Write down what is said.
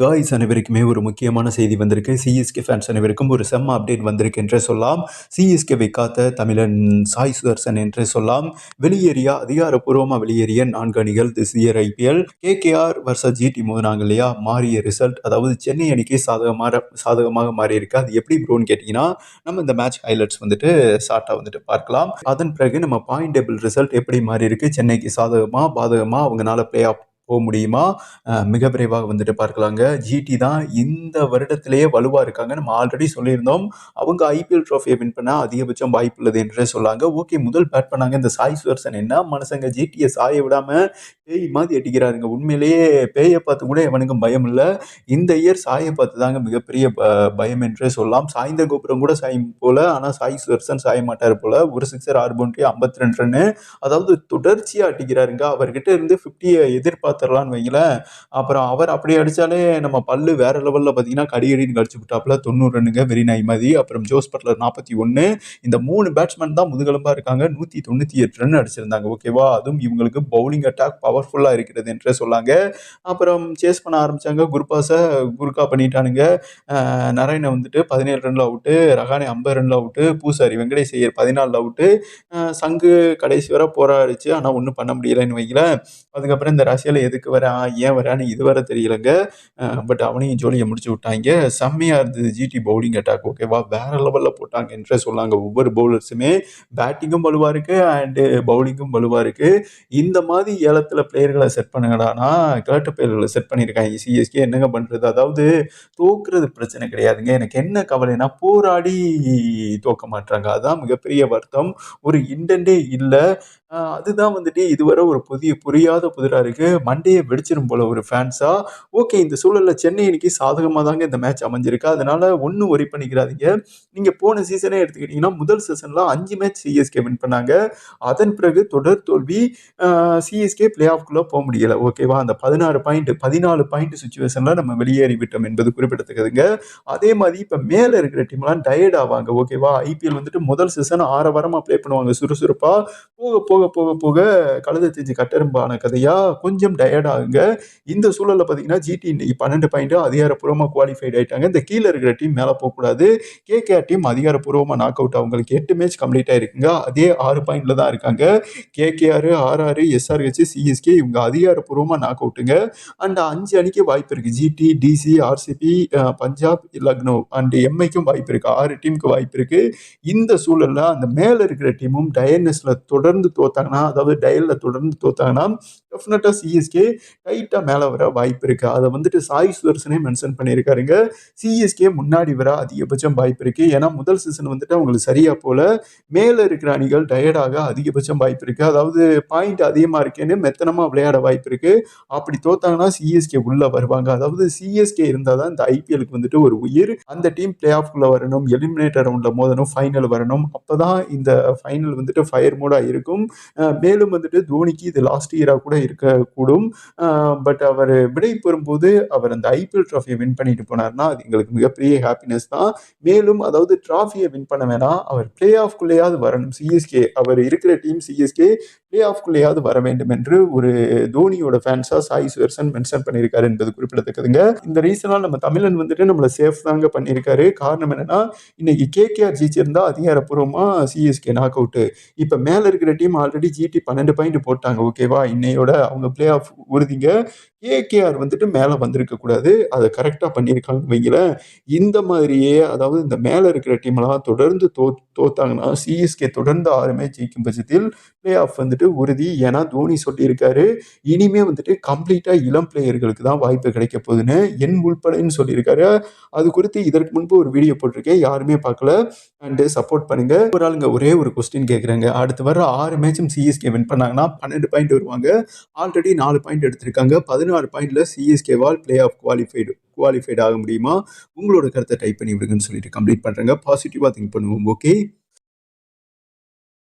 Guys அனைவருக்குமே ஒரு முக்கியமான செய்தி வந்திருக்கு. சிஎஸ்கே ஃபேன்ஸ் அனைவருக்கும் ஒரு செம்ம அப்டேட் வந்திருக்கு என்றே சொல்லலாம். சிஎஸ்கேவை காத்த தமிழன் சாய் சுதர்சன் என்றே சொல்லலாம். வெளியேறிய? அதிகாரப்பூர்வமாக வெளியேறிய நான்கு அணிகள் this year IPL KKR versus GT மோதினாங்க இல்லையா? மாறிய ரிசல்ட் அதாவது சென்னை அணிக்கு சாதகமாக சாதகமாக மாறியிருக்கு. அது எப்படி ப்ரோன்னு கேட்டிங்கன்னா நம்ம இந்த மேட்ச் ஹைலைட்ஸ் வந்துட்டு ஷார்ட்டாக வந்துட்டு பார்க்கலாம். அதன் பிறகு நம்ம பாயிண்ட் டேபிள் ரிசல்ட் எப்படி மாறி இருக்கு சென்னைக்கு சாதகமாக பாதகமாக அவங்களால பிளே ஆஃப் போக முடியுமா? மிக விரைவாக வந்துட்டு பார்க்கலாங்க. ஜிடி தான் இந்த வருடத்திலேயே வலுவாக இருக்காங்க. நம்ம ஆல்ரெடி சொல்லியிருந்தோம். அவங்க ஐபிஎல் ட்ராஃபியை வின் பண்ணால் அதிகபட்சம் வாய்ப்பு உள்ளது என்றே சொல்லாங்க. ஓகே முதல் பேட் பண்ணாங்க. இந்த சாய் சுதர்சன் என்ன மனுஷங்க? ஜிடியை சாய விடாமல் பேய் மாதிரி அடிக்கிறாருங்க. உண்மையிலேயே பேயை பார்த்து கூட எவனுக்கும் பயம் இல்லை. இந்த இயர் சாயை பார்த்து தாங்க மிகப்பெரிய ப- பயம் என்றே சொல்லலாம். சாய்ந்த கோபுரம் கூட சாயும் போல ஆனால் சாய் சுதர்சன் சாய மாட்டார் போல. ஒரு சிக்ஸர் ஆறு பவுண்டரி ஐம்பத்தி ரெண்டு ரன்னு அதாவது தொடர்ச்சியாக அடிக்கிறாருங்க. அவர்கிட்ட இருந்து ஃபிஃப்டியை எதிர்பார்த்துடலான்னு வைங்களேன். அப்புறம் அவர் அப்படி அடித்தாலே நம்ம பல்லு வேற லெவலில் பார்த்தீங்கன்னா கடியடின்னு கடிச்சு விட்டாப்புல. தொண்ணூறு ரன்னுங்க வெரி மாதிரி அப்புறம் ஜோஸ் பட்லர் நாற்பத்தி ஒன்று இந்த மூணு பேட்ஸ்மேன் தான் முதுகெலும்பாக இருக்காங்க. நூற்றி தொண்ணூற்றி எட்டு ரன் அடிச்சிருந்தாங்க. ஓகேவா அதுவும் இவங்களுக்கு பவுலிங் அட்டாக் பவர்ஃபுல்லாக இருக்கிறது என்று சொல்லாங்க. அப்புறம் சேஸ் பண்ண ஆரம்பித்தாங்க குருபாஸை குருக்கா பண்ணிட்டானுங்க. அஹ் நரேனை வந்துட்டு பதினேழு ரன்ல அவுட்டு ரகானே ஐம்பது ரன்ல அவுட்டு பூசாரி வெங்கடேஷ் ஐயர் பதினாலில் அவுட்டு சங்கு கடைசி வர போராடிச்சு. ஆனால் ஒன்றும் பண்ண முடியலைன்னு வைங்களேன். அதுக்கப்புறம் இந்த ரஷ்யாவில் எதுக்கு வரான் ஏன் வரான்னு இது வர தெரியலங்க. பட் அவனையும் ஜோலியை முடிச்சு விட்டாங்க. செம்மையாக இருந்தது ஜிடி பவுலிங் அட்டாக் ஓகேவா வேற லெவலில் போட்டாங்க என்று சொல்லாங்க ஒவ்வொரு பவுலர்ஸுமே பேட்டிங்கும் வலுவாக இருக்குது அண்டு பவுலிங்கும் வலுவாக இருக்குது இந்த மாதிரி ஏலத்தில் பிளேயர்களை செட் பண்ணுங்கடானா கிழட்டு பிளேயர்களை செட் பண்ணியிருக்காங்க சிஎஸ்கே என்னங்க பண்ணுறது அதாவது தோக்குறது பிரச்சனை கிடையாதுங்க. எனக்கு என்ன கவலைனா போராடி தோக்க மாட்டாங்க அதான் மிகப்பெரிய வருத்தம். ஒரு இண்டன்டே இல்லை. அதுதான் வந்துட்டு இதுவரை ஒரு புதிய புரியாத புதிராக இருக்குது மண்டையை வெடிச்சிடும் போல ஒரு ஃபேன்ஸாக ஓகே இந்த சூழலில் சென்னை இன்னைக்கு சாதகமாக தாங்க இந்த மேட்ச் அமைஞ்சிருக்கு. அதனால ஒன்றும் ஒரி பண்ணிக்கிறாதீங்க நீங்கள் போன சீசனே எடுத்துக்கிட்டிங்கன்னா முதல் சீசனில் அஞ்சு மேட்ச் சிஎஸ்கே வின் பண்ணாங்க. அதன் பிறகு தொடர் தோல்வி சிஎஸ்கே பிளே ஆஃப்குள்ளே போக முடியல. ஓகேவா அந்த பதினாறு பாயிண்ட் பதினாலு பாயிண்ட் சுச்சுவேஷனில் நம்ம வெளியேறி விட்டோம் என்பது குறிப்பிடத்தக்கதுங்க. அதே மாதிரி இப்போ மேலே இருக்கிற டீம்லாம் டயர்ட் ஆவாங்க. ஓகேவா ஐபிஎல் வந்துட்டு முதல் சீசன் ஆற வாரமாக ப்ளே பண்ணுவாங்க. சுறுசுறுப்பாக போக போக போக போக கழுத தெரிஞ்சு கட்டெரும்பான கதையாக கொஞ்சம் டயர்ட் ஆகுங்க இந்த சூழலில் பார்த்தீங்கன்னா ஜிடி இன்னைக்கு பன்னெண்டு பாயிண்ட்டும் அதிகாரப்பூர்வமாக குவாலிஃபைட் ஆகிட்டாங்க இந்த கீழே இருக்கிற டீம் மேலே போகக்கூடாது. கேகேஆர் டீம் அதிகாரப்பூர்வமாக நாக் அவுட் அவங்களுக்கு எட்டு மேட்ச் கம்ப்ளீட் ஆயிருக்குங்க. அதே ஆறு பாயிண்டில் தான் இருக்காங்க. கேகேஆர் ஆர்ஆர் எஸ்ஆர்ஹெச் சிஎஸ்கே இவங்க அதிகாரப்பூர்வமாக நாக் அவுட்டுங்க அண்ட் அஞ்சு அணிக்கு வாய்ப்பு இருக்குது GT DC RCB Punjab Lucknow and எம்ஐக்கும் வாய்ப்பு இருக்குது ஆறு டீமுக்கு வாய்ப்பு இருக்குது இந்த சூழலில் அந்த மேலே இருக்கிற டீமும் டயர்னஸ்ல தொடர்ந்து தோத்தாங்கன்னா அதாவது டயலில் தொடர்ந்து தோத்தாங்கன்னா டெஃபினட்டா சிஎஸ்கே டைட்டாக மேலே வர வாய்ப்பு இருக்குது அதை வந்துட்டு சாய் சுதர்சனே மென்ஷன் பண்ணியிருக்காருங்க. சிஎஸ்கே முன்னாடி வர அதிகபட்சம் வாய்ப்பு இருக்குது ஏன்னா முதல் சீசன் வந்துட்டு அவங்களுக்கு சரியாக போல. மேலே இருக்கிற அணிகள் டயர்டாக அதிகபட்சம் வாய்ப்பு இருக்குது அதாவது பாயிண்ட் அதிகமாக இருக்கேன்னு மெத்தனமாக விளையாட வாய்ப்பு இருக்குது அப்படி தோத்தாங்கன்னா சிஎஸ்கே உள்ளே வருவாங்க. அதாவது சிஎஸ்கே இருந்தால் தான் இந்த ஐபிஎலுக்கு வந்துட்டு ஒரு உயிர். அந்த டீம் பிளே ஆஃப்குள்ளே வரணும் எலிமினேட்டர் ரவுண்டில் மோதணும் ஃபைனல் வரணும். அப்போ தான் இந்த ஃபைனல் வந்துட்டு ஃபயர் மூடாக இருக்கும். மேலும் வந்துட்டு தோனிக்கு இது லாஸ்ட் இயராக கூட இருக்கக்கூடும். பட் அவர் விடை பெறும்போது அவர் அந்த ஐபிஎல் ட்ராஃபியை வின் பண்ணிட்டு போனார்னா அது எங்களுக்கு மிகப்பெரிய ஹாப்பினஸ் தான். மேலும் அதாவது ட்ராஃபியை வின் பண்ண வேணாம். அவர் பிளே ஆஃப்குள்ளேயாவது வரணும் சிஎஸ்கே அவர் இருக்கிற டீம் சிஎஸ்கே பிளே ஆஃப்குள்ளேயாவது வர வேண்டும் என்று ஒரு தோனியோட ஃபேன்ஸாக சாய் சுவர்சன் மென்ஷன் பண்ணியிருக்காரு என்பது குறிப்பிடத்தக்கதுங்க. இந்த ரீசனால் நம்ம தமிழன் வந்துட்டு நம்மளை சேஃப் தாங்க பண்ணியிருக்காரு. காரணம் என்னன்னா இன்னைக்கு கேகேஆர் ஜிச்சிருந்தா அதிகாரப்பூர்வமாக சிஎஸ்கே நாக் அவுட்டு இப்போ மேலே இருக்கிற டீம் ஆல்ரெடி ஜிடி பன்னெண்டு பாயிண்ட் போட்டாங்க ஓகேவா இன்னையோட அவங்க பிளே ஆஃப் உறுதிங்க கேகேஆர் வந்துட்டு மேலே வந்திருக்க கூடாது. அதை கரெக்டாக பண்ணியிருக்காங்க வைங்களேன். இந்த மாதிரியே அதாவது இந்த மேலே இருக்கிற டீம்லாம் தொடர்ந்து தோ தோத்தாங்கன்னா சிஎஸ்கே தொடர்ந்து ஆறு மேட்ச் ஜெயிக்கும் பட்சத்தில் பிளே ஆஃப் வந்துட்டு உறுதி. ஏன்னா தோனி சொல்லியிருக்காரு இனிமே வந்துட்டு கம்ப்ளீட்டாக இளம் பிளேயர்களுக்கு தான் வாய்ப்பு கிடைக்க போகுதுன்னு என் உள்படன்னு சொல்லியிருக்காரு. அது குறித்து இதற்கு முன்பு ஒரு வீடியோ போட்டிருக்கேன். யாருமே பார்க்கல. அண்டு சப்போர்ட் பண்ணுங்க. ஒரு ஆளுங்க ஒரே ஒரு கொஸ்டின் கேட்குறாங்க. அடுத்து வர ஆறு மேட்சும் சிஎஸ்கே வின் பண்ணாங்கன்னா பன்னெண்டு பாயிண்ட் வருவாங்க. ஆல்ரெடி நாலு பாயிண்ட் எடுத்திருக்காங்க. பதினாறு பாயிண்ட்ல சிஎஸ்கேவால் பிளே ஆஃப் குவாலிஃபைடு குவாலிஃபைட் ஆக முடியுமா? உங்களோட கருத்தை டைப் பண்ணி விடுங்கன்னு சொல்லிட்டு கம்ப்ளீட் பண்ணுறாங்க பாசிட்டிவாக திங்க் பண்ணுவோம். ஓகே